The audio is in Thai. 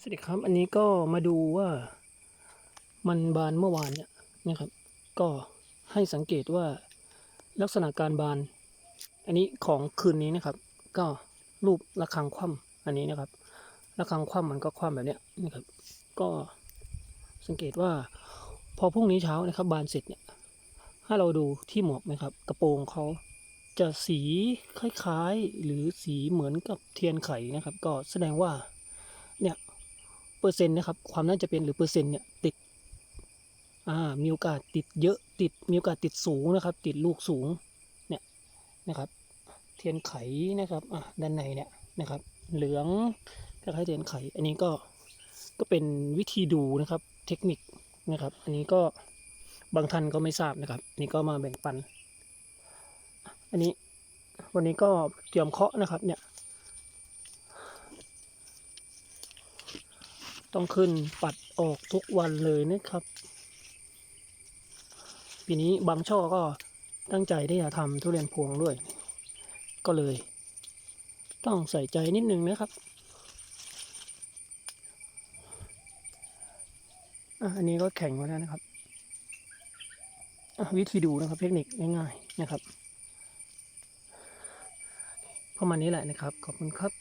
สวัสดีครับ อันนี้ก็มาดูว่ามันบานเมื่อวานเนี่ยนะครับ ก็ให้สังเกตว่าลักษณะการบาน อันนี้ของคืนนี้นะครับ ก็รูประฆังคว่ำอันนี้นะครับระฆังคว่ำมันก็คว่ำแบบเนี้ยนะครับ ก็สังเกตว่า พอพรุ่งนี้เช้านะครับ บานเสร็จเนี่ยถ้าเราดูที่หมวกนะครับ กระโปรงเขาจะสีคล้ายๆ หรือสีเหมือนกับเทียนไขนะครับ ก็แสดงว่า เปอร์เซ็นต์นะครับ ความน่าจะเป็นหรือเปอร์เซ็นต์เนี่ยติดอ่ามีโอกาสติดเยอะติดมีโอกาสติดสูงนะครับ ติดลูกสูงเนี่ยนะครับ เทียนไขนะครับอะด้านในเนี่ยนะครับ เหลืองคล้ายๆเทียนไข อันนี้ก็ก็เป็นวิธีดูนะครับเทคนิคนะครับ อันนี้ก็บางท่านก็ไม่ทราบนะครับอันนี่ก็มาแบ่งปัน อันนี้วันนี้ก็เตรียมเคาะนะครับเนี่ย ต้องขึ้นปัดออกทุกวันเลยนะครับ ปีนี้บางช่อก็ตั้งใจที่จะทำทุเรียนพวงด้วย ก็เลย ต้องใส่ใจนิดนึงนะครับอะอันนี้ก็แข็งไว้แล้วนะครับวิธีดูนะครับ เทคนิคง่ายๆนะครับประมาณนี้แหละนะครับ ขอบคุณครับ